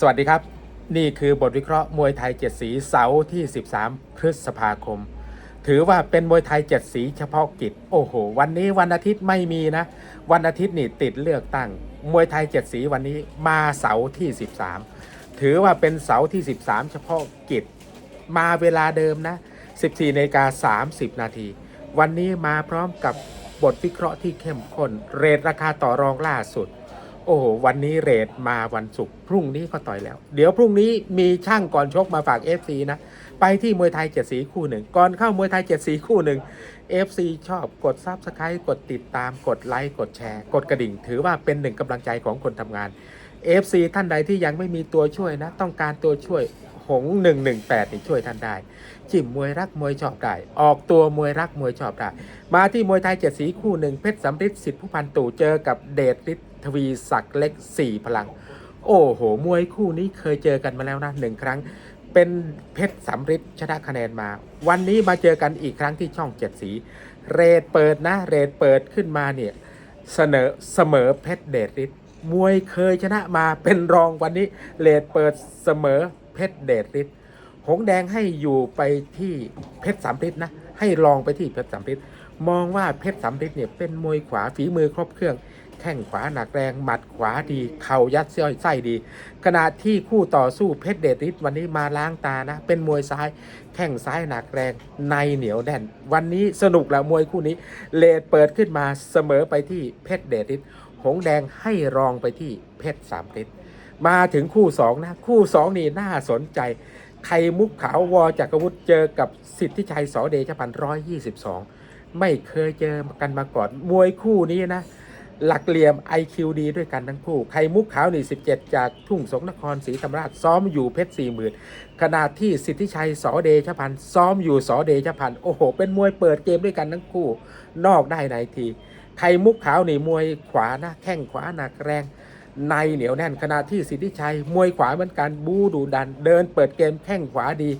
สวัสดีครับ นี่คือบทวิเคราะห์มวยไทยเจ็ดสีเสาร์ที่ 13 พฤษภาคม ถือว่าเป็นมวยไทยเจ็ดสีเฉพาะกิจ โอ้โห วันนี้วันอาทิตย์ไม่มีนะ วันอาทิตย์นี่ติดเลือกตั้ง มวยไทยเจ็ดสีวันนี้มาเสาร์ที่ 13 ถือว่าเป็นเสาร์ที่ 13 เฉพาะกิจ มาเวลาเดิมนะ 14นาฬิกา30 นาที วันนี้มาพร้อมกับบทวิเคราะห์ที่เข้มข้น เรทราคาต่อรองล่าสุด โอ้โหวันนี้เรทมาวันศุกร์พรุ่งนี้ก็ต่อยแล้ว เดี๋ยวพรุ่งนี้มีช่างก่อนชกมาฝาก FC นะ ไปที่มวยไทยเจ็ดสีคู่หนึ่ง ก่อนเข้ามวยไทยเจ็ดสีคู่หนึ่ง FC ชอบกดซับสไครต์กดติดตามกดไลค์กดแชร์ กดกระดิ่ง ถือว่าเป็นหนึ่งกำลังใจของคนทำงาน FC ท่านใดที่ยังไม่มีตัวช่วยนะ ต้องการตัวช่วยหง118นี่ช่วยท่านได้ จิมมวยรักมวยชอบได้ ออกตัวมวยรักมวยชอบได้ มาที่มวยไทยเจ็ดสีคู่หนึ่งเพชรสำริดสิทธิผู้พันตู่เจอกับเดชฤทธิ์ ทวีศักดิ์เล็กสี่พลัง โอ้โห มวยคู่นี้เคยเจอกันมาแล้วนะหนึ่งครั้ง เป็นเพชรสำริดชนะคะแนนมา วันนี้มาเจอกันอีกครั้งที่ช่องเจ็ดสี เรทเปิดนะ เรทเปิดขึ้นมาเนี่ยเสนอเสมอเพชรเดชฤทธิ์มวยเคยชนะมาเป็นรองวันนี้เรทเปิดเสมอเพชรเดชฤทธิ์หงแดงให้อยู่ไปที่เพชรสามฤทธิ์นะให้ลองไปที่เพชรสามฤทธิ์มองว่าเพชรสามฤทธิ์เนี่ยเป็นมวยขวาฝีมือครบเครื่อง แข้งขวาหนักแรงหมัดขวาดี เข่ายัดเส้ยไส้ดี ขณะที่คู่ต่อสู้เพชรเดชฤทธิ์วันนี้มาล้างตานะ เป็นมวยซ้าย แข้งซ้ายหนักแรงในเหนียวแน่น วันนี้สนุกแล้วมวยคู่นี้ เลดเปิดขึ้นมาเสมอไปที่เพชรเดชฤทธิ์หงแดงให้รองไปที่เพชรสามฤทธิ์มาถึงคู่สองนะ คู่สองนี่น่าสนใจไข่มุกขาววอจักรวุฒิเจอกับสิทธิชัยสอเดชพันร้อยยี่สิบสองไม่เคยเจอกันมาก่อนมวยคู่นี้นะ หลักเหลี่ยม IQ ดีด้วยกันทั้งคู่ไข่มุกขาวนี่ 17 จากทุ่งสงนครศรีธรรมราชซ้อมอยู่เพชรสี่หมื่นขณะที่สิทธิชัยสอเดชพันธ์ซ้อมอยู่สอเดชพันธ์โอ้โห เป็นมวยเปิดเกมด้วยกันทั้งคู่ นอกได้ในทีไข่มุกขาวนี่มวยขวานะแข้งขวาหนักแรงในเหนียวแน่นขณะที่สิทธิชัยมวยขวาเหมือนกันบูดูดัน เดินเปิดเกมแข้งขวาดี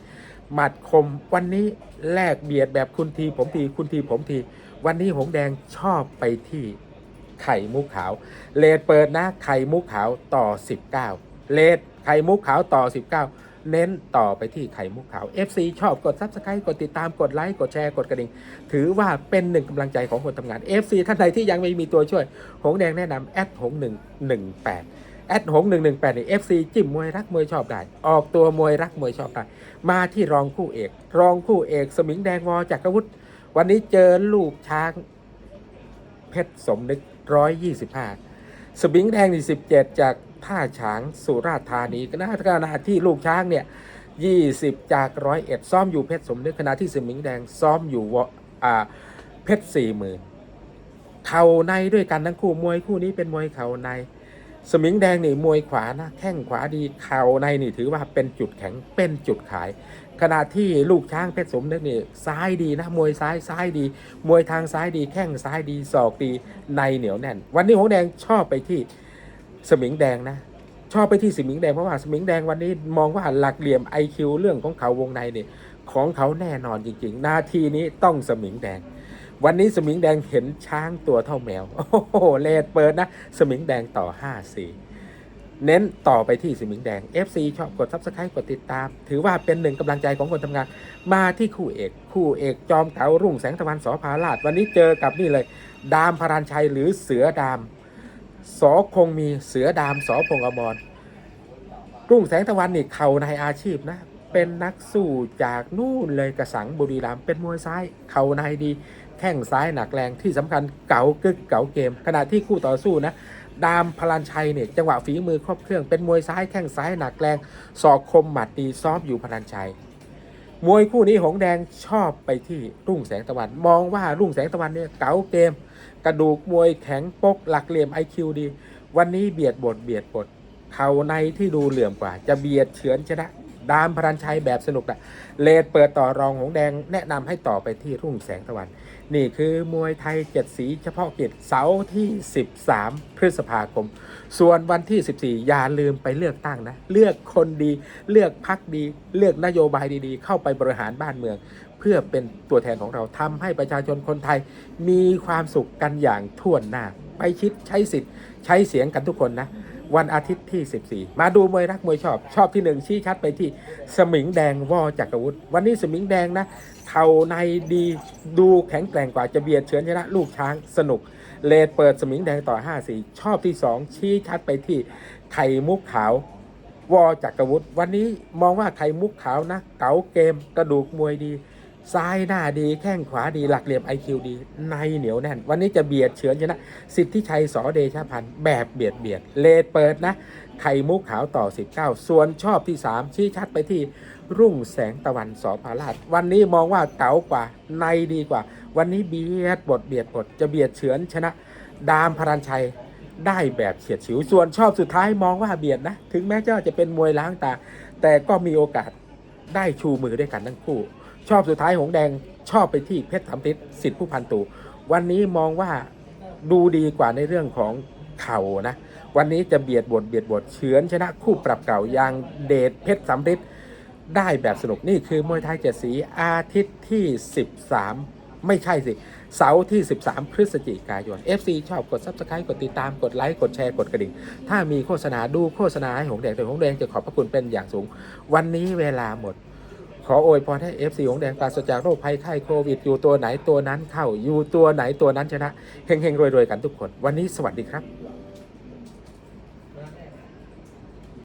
หมัดคมวันนี้แลกเบียดแบบคุณทีผมทีคุณทีผมที วันนี้หงแดงชอบไปที่ ไข่มุกขาว เลดเปิดนะไข่มุกขาวต่อ 19 เลดไข่มุกขาวต่อ 19 เน้นต่อไปที่ไข่มุกขาว FC ชอบกด Subscribe กดติดตามกดไลค์กดแชร์กดกระดิ่ง ถือว่าเป็นหนึ่งกำลังใจของคนทำงาน FC ท่านใดที่ยังไม่มีตัวช่วย หงแดงแนะนำแอดหง118แอดหง118นี่ FC จิ้มมวยรักมวยชอบได้ ออกตัวมวยรักมวยชอบได้ มาที่รองคู่เอก รองคู่เอก สมิงแดงวอจักรวุฒิวันนี้เจอลูกช้าง เพชรสมนึก ร้อยยี่สิบห้าสมิงแดงนี่สิบเจ็ดจากท่าฉางสุราษฎร์ธานีก็น่าขณะที่ลูกช้างเนี่ยยี่สิบจากร้อยเอ็ดซ้อมอยู่เพชรสมนึกขณะที่สมิงแดงซ้อมอยู่เพชรสี่หมื่นเข่าในด้วยกันทั้งคู่มวยคู่นี้เป็นมวยเข่าใน สมิงแดงนี่มวยขวานะแข้งขวาดีเข่าในนี่ถือว่าเป็นจุดแข็งเป็นจุดขาย ขณะที่ลูกช้างเพชรสมนึกนี่ซ้ายดีนะมวยซ้ายซ้ายดี มวยทางซ้ายดีแข้งซ้ายดีศอกดีในเหนียวแน่น วันนี้หงแดงชอบไปที่สมิงแดงนะ ชอบไปที่สมิงแดงเพราะว่าสมิงแดงวันนี้มองว่าหลักเหลี่ยม IQ เรื่องของเขาวงในเนี่ยของเขาแน่นอนจริงๆ นาทีนี้ต้องสมิงแดง วันนี้สมิงแดงเห็นช้างตัวเท่าแมว โอ้โหเลดเปิดนะ สมิงแดงต่อ5 4 เน้นต่อไปที่สมิงแดง FC ชอบกด Subscribe กดติดตาม ถือว่าเป็นหนึ่งกำลังใจของคนทำงาน มาที่คู่เอก คู่เอกจอมเก๋ารุ่งแสงตะวันสอพาราชวันนี้เจอกับนี่เลย ดามพารานชัยหรือเสือดาม สอคงมีเสือดามสอพงอมร รุ่งแสงตะวันนี่เข่าในอาชีพนะ เป็นนักสู้จากนู่นเลยกระสังบุรีรัมย์เป็นมวยซ้าย เข่าในดี แข้งซ้ายหนักแรงที่สำคัญเก๋ากึกเก๋าเกม ขณะที่คู่ต่อสู้นะ ดามพลันชัยเนี่ยจังหวะฝีมือครบเครื่องเป็นมวยซ้ายแข้งซ้ายหนักแรงศอกคมหมัดดีซ้อมอยู่พลันชัย มวยคู่นี้หงแดงชอบไปที่รุ่งแสงตะวัน มองว่ารุ่งแสงตะวันเนี่ยเก๋าเกม กระดูกมวยแข็งปกหลักเหลี่ยมไอคิวดี วันนี้เบียดบทเบียดบทเข่าในที่ดูเหลื่อมกว่า จะเบียดเฉือนชนะ ดามพรันชัยแบบสนุกอะเลดเปิดต่อรองหงแดงแนะนำให้ต่อไปที่รุ่งแสงตะวัน นี่คือมวยไทยเจ็ดสีเฉพาะกิจเสาร์ที่ 13 พฤษภาคม ส่วนวันที่ 14 อย่าลืมไปเลือกตั้งนะ เลือกคนดี เลือกพักดี เลือกนโยบายดีๆ เข้าไปบริหารบ้านเมือง เพื่อเป็นตัวแทนของเราทำให้ประชาชนคนไทย มีความสุขกันอย่างทั่วหน้าไปคิดใช้สิทธิ์ใช้เสียงกันทุกคนนะ วันอาทิตย์ที่ 14 มาดูมวยรักมวยชอบ ชอบที่หนึ่งชี้ชัดไปที่สมิงแดงวอจักรวุฒิวันนี้สมิงแดงนะเข่าในดีดูแข็งแกร่งกว่าจะเบียดเฉือนชนะลูกช้างสนุก เลดเปิดสมิงแดงต่อ 5 4 ชอบที่ 2 ชี้ชัดไปที่ไข่มุกขาววอจักรวุฒิวันนี้มองว่าไข่มุกขาวนะเก๋าเกมกระดูกมวยดี ซ้ายหน้าดีแข้งขวาดีหลักเหลี่ยมไอคิวดี ในเหนียวแน่น วันนี้จะเบียดเฉือนชนะ สิทธิชัยสอเดชพันธ์แบบเบียดเบียด เลดเปิดนะ ไข่มุกขาวต่อ 19 ส่วนชอบที่ 3 ชี้ชัดไปที่รุ่งแสงตะวันสอพาราช วันนี้มองว่าเก๋ากว่าในดีกว่า วันนี้เบียดบทเบียดบทจะเบียดเฉือนชนะ ดามพรัญชัยได้แบบเฉียดฉิว ส่วนชอบสุดท้ายมองว่าเบียดนะ ถึงแม้เจ้าจะเป็นมวยล้างตา แต่ก็มีโอกาสได้ชูมือด้วยกันทั้งคู่ ชอบสุดท้ายหงแดงชอบไปที่เพชรสามทิศสิทธิผู้พันตูวันนี้มองว่าดูดีกว่าในเรื่องของเข่านะ วันนี้จะเบียดบทเบียดบทเฉือนชนะคู่ปรับเก่าอย่างเดชเพชรสามทิศได้แบบสนุกนี่คือมวยไทยเจ็ดสีอาทิตย์ที่ 13 ไม่ใช่สิ เสาร์ที่ 13 พฤศจิกายน FC ชอบกด Subscribe กดติดตามกดไลค์กดแชร์กดกระดิ่ง ถ้ามีโฆษณาดูโฆษณาให้หงแดงแต่หงแดงจะขอบพระคุณเป็นอย่างสูง วันนี้เวลาหมด ขอโวยพรให้ FC หงแดงปราศจากโรคภัยไข้โควิด อยู่ตัวไหนตัวนั้นเข้า อยู่ตัวไหนตัวนั้นชนะเฮงๆรวยๆกันทุกคน วันนี้สวัสดีครับ